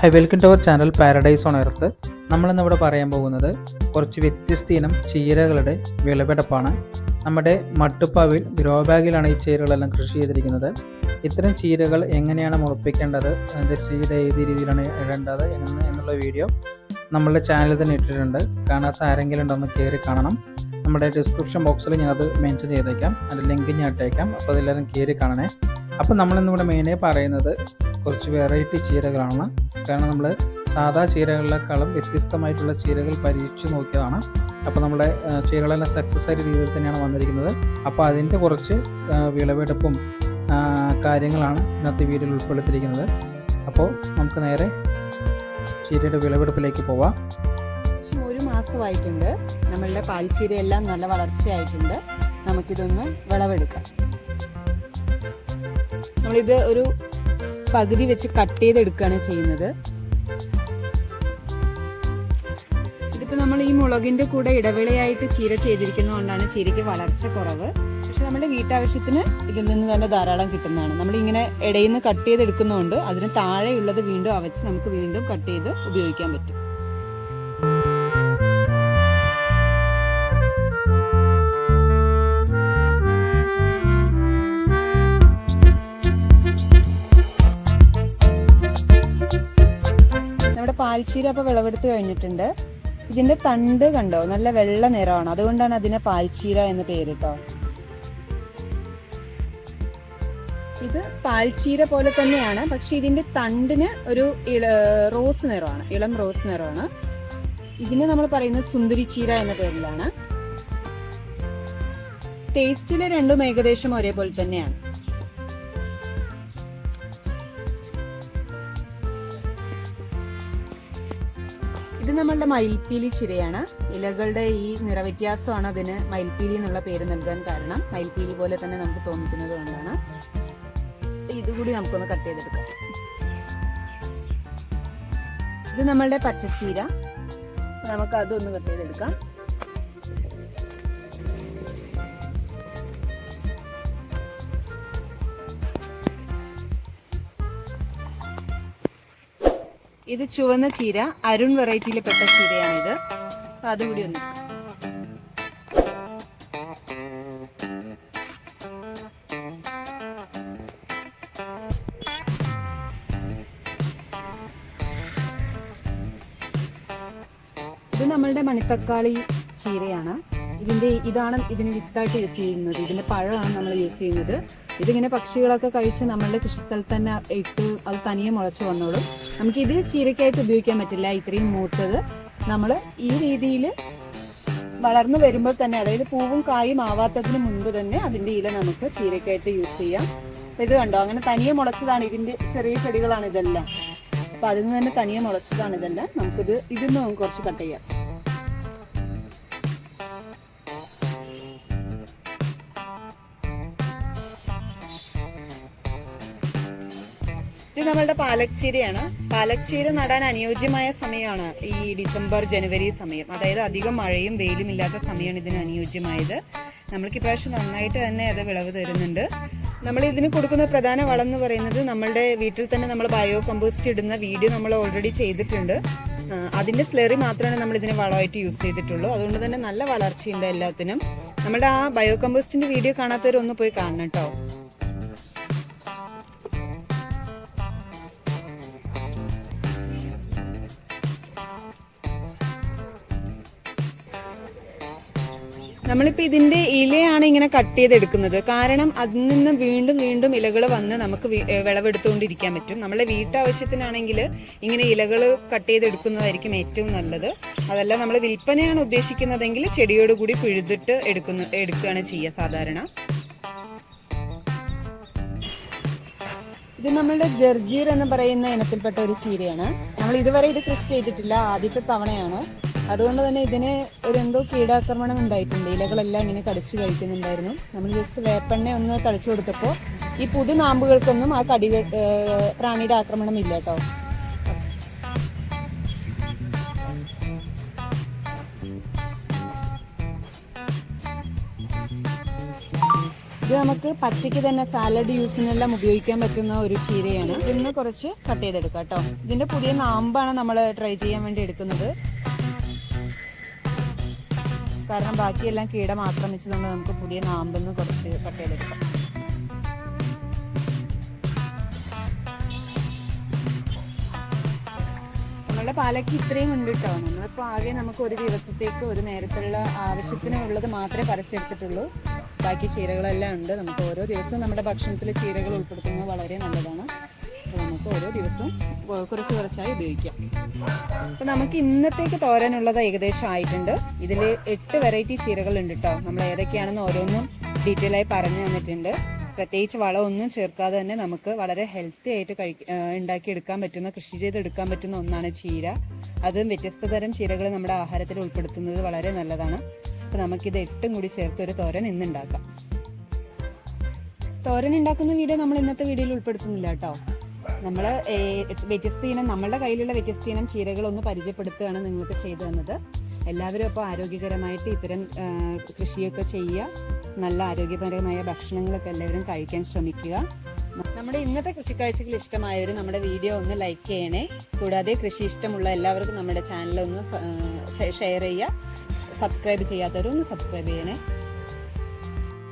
Hi welcome to our channel paradise on earth നമ്മളിന്നിവിടെ പറയാൻ പോകുന്നത് കുറച്ച് വ്യത്യസ്ത ഇനം ചീരകളുടെ വിളവെടുപ്പാണ്. നമ്മുടെ മട്ടുപ്പാവിൽ ഗ്രോ ബാഗിലാണ് ഈ ചീരകളെല്ലാം കൃഷി ചെയ്തിരിക്കുന്നത്. ഇത്തരം ചീരകൾ എങ്ങനെയാണ് മുളപ്പിക്കേണ്ടത് അതിന്റെ സീഡ് ഏത് രീതിയിലാണ് ഇടേണ്ടത് എന്ന് എന്നുള്ള വീഡിയോ നമ്മളുടെ ചാനലിൽ തന്നെ ഇട്ടിട്ടുണ്ട്. കാണാത്ത ആരെങ്കിലും ഉണ്ടെന്ന് കയറി കാണണം. നമ്മുടെ ഡിസ്ക്രിപ്ഷൻ ബോക്സിൽ ഞാൻ അത് മെൻഷൻ ചെയ്തേക്കാം. അതിന്റെ ലിങ്ക് ഞാൻ ഇട്ടേക്കാം. അപ്പോൾ അതെല്ലാവരും കയറി കാണണേ. അപ്പോൾ നമ്മളിന്നിവിടെ മെയിനായി പറയുന്നത് കുറച്ച് വെറൈറ്റി ചീരകളാണ്. കാരണം നമ്മൾ സാധാ ചീരകളിലേക്കാളും വ്യത്യസ്തമായിട്ടുള്ള ചീരകൾ പരീക്ഷിച്ച് നോക്കിയതാണ്. അപ്പോൾ നമ്മുടെ ചീരകളെല്ലാം സക്സസ് ആയ രീതിയിൽ തന്നെയാണ് വന്നിരിക്കുന്നത്. അപ്പോൾ അതിന്റെ കുറച്ച് വിളവെടുപ്പും കാര്യങ്ങളാണ് ഇന്നത്തെ വീഡിയോയിൽ ഉൾപ്പെടുത്തിയിരിക്കുന്നത്. അപ്പോൾ നമുക്ക് നേരെ ചീരയുടെ വിളവെടുപ്പിലേക്ക് പോവാം. ഒരു മാസമായിട്ടുണ്ട്. നമ്മളുടെ പാൽച്ചീരയെല്ലാം നല്ല വളർച്ചയായിട്ടുണ്ട്. നമുക്കിതൊന്ന് വിളവെടുക്കാം. നമ്മളിത് ഒരു പകുതി വെച്ച് കട്ട് ചെയ്തെടുക്കുകയാണ് ചെയ്യുന്നത്. ഇതിപ്പോൾ നമ്മൾ ഈ മുളകിന്റെ കൂടെ ഇടവേളയായിട്ട് ചീര ചെയ്തിരിക്കുന്നതുകൊണ്ടാണ് ചീരയ്ക്ക് വളർച്ച കുറവ്. പക്ഷെ നമ്മുടെ വീട്ടാവശ്യത്തിന് ഇതിൽ നിന്ന് തന്നെ ധാരാളം കിട്ടുന്നതാണ്. നമ്മൾ ഇങ്ങനെ ഇടയിൽ നിന്ന് കട്ട് ചെയ്തെടുക്കുന്നതുകൊണ്ട് അതിന് താഴെയുള്ളത് വീണ്ടും അവച്ച് നമുക്ക് വീണ്ടും കട്ട് ചെയ്ത് ഉപയോഗിക്കാൻ പറ്റും. പാൽച്ചീര അപ്പോൾ വിളവെടുത്ത് കഴിഞ്ഞിട്ടുണ്ട്. ഇതിന്റെ തണ്ട് കണ്ടോ? നല്ല വെള്ള നിറമാണ്. അതുകൊണ്ടാണ് അതിനെ പാൽച്ചീര എന്ന് പേര് കേട്ടോ. ഇത് പാൽച്ചീര പോലെ തന്നെയാണ് പക്ഷെ ഇതിന്റെ തണ്ടിന് ഒരു റോസ് നിറമാണ്. ഇളം റോസ് നിറമാണ്. ഇതിന് നമ്മൾ പറയുന്നത് സുന്ദരി ചീര എന്ന പേരിലാണ്. ടേസ്റ്റിലെ രണ്ടും ഏകദേശം ഒരേപോലെ തന്നെയാണ്. ഇത് നമ്മളുടെ മയിൽപ്പീലി ചിരയാണ്. ഇലകളുടെ ഈ നിറവ്യത്യാസമാണ് അതിന് മയിൽപ്പീലി എന്നുള്ള പേര് നൽകാൻ കാരണം. മയിൽപ്പീലി പോലെ തന്നെ നമുക്ക് തോന്നിക്കുന്നത് കൊണ്ടാണ്. ഇതുകൂടി നമുക്കൊന്ന് കട്ട് ചെയ്തെടുക്കാം. ഇത് നമ്മളുടെ പച്ചച്ചീര. നമുക്ക് അതൊന്ന് കട്ട് ചെയ്തെടുക്കാം. ഇത് ചുവന്ന ചീര അരുൺ വെറൈറ്റിയിൽ പെട്ട ചീരയാണിത്. അപ്പൊ അതുകൂടി ഒന്ന് ഇത് നമ്മളുടെ മണിത്തക്കാളി ചീരയാണ്. ഇതിന്റെ ഇതാണ് ഇതിന് വിത്തായിട്ട് യൂസ് ചെയ്യുന്നത്. ഇതിന്റെ പഴമാണ് നമ്മൾ യൂസ് ചെയ്യുന്നത്. ഇതിങ്ങനെ പക്ഷികളൊക്കെ കഴിച്ച് നമ്മളുടെ കൃഷിസ്ഥലത്ത് തന്നെ ഇട്ട് അത് തനിയെ മുളച്ചു വന്നോളും. നമുക്ക് ഇത് ചീരക്കായിട്ട് ഉപയോഗിക്കാൻ പറ്റില്ല. ഇത്രയും മൂത്തത് നമ്മൾ ഈ രീതിയിൽ വളർന്നു വരുമ്പോൾ തന്നെ അതായത് പൂവും കായും ആവാത്തതിന് മുൻപ് തന്നെ അതിന്റെ ഇല നമുക്ക് ചീരക്കായിട്ട് യൂസ് ചെയ്യാം. ഇത് കണ്ടോ? അങ്ങനെ തനിയെ മുളച്ചതാണ്. ഇതിന്റെ ചെറിയ ചെടികളാണ് ഇതെല്ലാം. അപ്പൊ അതിൽ നിന്ന് തന്നെ തനിയെ മുളച്ചതാണ് ഇതെല്ലാം. നമുക്കിത് ഇതിൽ നിന്ന് കുറച്ച് കട്ട് ചെയ്യാം. ഇത് നമ്മളുടെ പാലക്ചീരയാണ് പാലക്ചീര നടാൻ അനുയോജ്യമായ സമയമാണ് ഈ ഡിസംബർ ജനുവരി സമയം. അതായത് അധികം മഴയും വെയിലും ഇല്ലാത്ത സമയമാണ് ഇതിന് അനുയോജ്യമായത്. നമ്മൾക്ക് ഇപ്രാവശ്യം നന്നായിട്ട് തന്നെ അത് വിളവ് തരുന്നുണ്ട്. നമ്മൾ ഇതിന് കൊടുക്കുന്ന പ്രധാന വളം എന്ന് പറയുന്നത് നമ്മളുടെ വീട്ടിൽ തന്നെ നമ്മൾ ബയോ കമ്പോസ്റ്റ് ഇടുന്ന വീഡിയോ നമ്മൾ ഓൾറെഡി ചെയ്തിട്ടുണ്ട്. അതിന്റെ സ്ലെറി മാത്രമാണ് നമ്മൾ ഇതിന് വളമായിട്ട് യൂസ് ചെയ്തിട്ടുള്ളൂ. അതുകൊണ്ട് തന്നെ നല്ല വളർച്ചയുണ്ട് എല്ലാത്തിനും. നമ്മുടെ ആ ബയോ കമ്പോസ്റ്റിന്റെ വീഡിയോ കാണാത്തവരൊന്ന് പോയി കാണണം കേട്ടോ. നമ്മളിപ്പോൾ ഇതിന്റെ ഇലയാണ് ഇങ്ങനെ കട്ട് ചെയ്തെടുക്കുന്നത്. കാരണം അതിൽ നിന്ന് വീണ്ടും വീണ്ടും ഇലകൾ വന്ന് നമുക്ക് വിളവെടുത്തുകൊണ്ടിരിക്കാൻ പറ്റും. നമ്മളെ വീട്ടാവശ്യത്തിനാണെങ്കിൽ ഇങ്ങനെ ഇലകൾ കട്ട് ചെയ്തെടുക്കുന്നതായിരിക്കും ഏറ്റവും നല്ലത്. അതല്ല നമ്മൾ വിൽപ്പനയാണ് ഉദ്ദേശിക്കുന്നതെങ്കിൽ ചെടിയോട് കൂടി പിഴുതിട്ട് എടുക്കുന്ന എടുക്കുകയാണ് ചെയ്യുക സാധാരണ. ഇത് നമ്മളുടെ ജർജീർ എന്ന് പറയുന്ന ഇനത്തിൽപ്പെട്ട ഒരു ചീരയാണ്. നമ്മൾ ഇതുവരെ ഇത് കൃഷി ചെയ്തിട്ടില്ല. ആദ്യത്തെ തവണയാണ്. അതുകൊണ്ട് തന്നെ ഇതിന് ഒരു എന്തോ കീടാക്രമണം ഉണ്ടായിട്ടുണ്ട്. ഇലകളെല്ലാം ഇങ്ങനെ കടിച്ചു കഴിക്കുന്നുണ്ടായിരുന്നു. നമ്മൾ ജസ്റ്റ് വേപ്പെണ്ണ ഒന്ന് തളിച്ചു കൊടുത്തപ്പോൾ ഈ പുതു നാമ്പുകൾക്കൊന്നും ആ ഏഹ് പ്രാണിയുടെ ആക്രമണം ഇല്ല കേട്ടോ ഇത് നമുക്ക് പച്ചയ്ക്ക് തന്നെ സാലഡ് യൂസിനെല്ലാം ഉപയോഗിക്കാൻ പറ്റുന്ന ഒരു ചീരയാണ്. ഇതിന്ന് കുറച്ച് കട്ട് ചെയ്തെടുക്കാം കേട്ടോ ഇതിന്റെ പുതിയ നാമ്പാണ് നമ്മൾ ട്രൈ ചെയ്യാൻ വേണ്ടി എടുക്കുന്നത്. കാരണം ബാക്കിയെല്ലാം കീട മാത്രം വെച്ചതുകൊണ്ട് നമുക്ക് പുതിയ നാമ്പെന്ന് കുറച്ച് കട്ട് ചെയ്തെടുക്കാം നമ്മളുടെ പാലക്ക് ഇത്രയും ഉണ്ട് കേട്ടോ. നമ്മളിപ്പോൾ ആകെ നമുക്ക് ഒരു ദിവസത്തേക്ക് ഒരു നേരത്തുള്ള ആവശ്യത്തിന് ഉള്ളത് മാത്രമേ പറിച്ചെടുത്തിട്ടുള്ളൂ. ബാക്കി ചീരകളെല്ലാം ഉണ്ട്. നമുക്ക് ഓരോ ദിവസവും നമ്മുടെ ഭക്ഷണത്തിൽ ചീരകൾ ഉൾപ്പെടുത്തുന്നത് വളരെ നല്ലതാണ്. നമുക്ക് ഓരോ ദിവസവും കുറച്ച് കുറച്ചായി ഉപയോഗിക്കാം. അപ്പോൾ നമുക്ക് ഇന്നത്തേക്ക് തോരാനുള്ളത് ഏകദേശം ആയിട്ടുണ്ട്. ഇതിൽ എട്ട് വെറൈറ്റി ചീരകൾ ഉണ്ട് കേട്ടോ നമ്മൾ ഏതൊക്കെയാണെന്ന് ഓരോന്നും ഡീറ്റെയിൽ ആയി പറഞ്ഞു തന്നിട്ടുണ്ട്. പ്രത്യേകിച്ച് വളമൊന്നും ചേർക്കാതെ തന്നെ നമുക്ക് വളരെ ഹെൽത്തി ആയിട്ട് കഴി ഉണ്ടാക്കിയെടുക്കാൻ പറ്റുന്ന കൃഷി ചെയ്തെടുക്കാൻ പറ്റുന്ന ഒന്നാണ് ചീര. അതും വ്യത്യസ്ത തരം ചീരകൾ നമ്മുടെ ആഹാരത്തിൽ ഉൾപ്പെടുത്തുന്നത് വളരെ നല്ലതാണ്. അപ്പോൾ നമുക്കിത് എട്ടും കൂടി ചേർത്ത് ഒരു തോരൻ ഇന്നുണ്ടാക്കാം. തോരൻ ഉണ്ടാക്കുന്ന വീഡിയോ നമ്മൾ ഇന്നത്തെ വീഡിയോയിൽ ഉൾപ്പെടുത്തുന്നില്ല കേട്ടോ നമ്മൾ വ്യത്യസ്ത ഇനം നമ്മളുടെ കയ്യിലുള്ള വ്യത്യസ്ത ഇനം ചീരകളൊന്ന് പരിചയപ്പെടുത്തുകയാണ് നിങ്ങൾക്ക് ചെയ്തു തന്നത്. എല്ലാവരും അപ്പോൾ ആരോഗ്യകരമായിട്ട് ഇത്തരം കൃഷിയൊക്കെ ചെയ്യുക. നല്ല ആരോഗ്യപരമായ ഭക്ഷണങ്ങളൊക്കെ എല്ലാവരും കഴിക്കാൻ ശ്രമിക്കുക. നമ്മുടെ ഇന്നത്തെ കൃഷിക്കാഴ്ചകൾ ഇഷ്ടമായവർ നമ്മുടെ വീഡിയോ ഒന്ന് ലൈക്ക് ചെയ്യണേ. കൂടാതെ കൃഷി ഇഷ്ടമുള്ള എല്ലാവർക്കും നമ്മുടെ ചാനൽ ഒന്ന് ഷെയർ ചെയ്യുക. സബ്സ്ക്രൈബ് ചെയ്യാത്തവരൊന്ന് സബ്സ്ക്രൈബ് ചെയ്യണേ.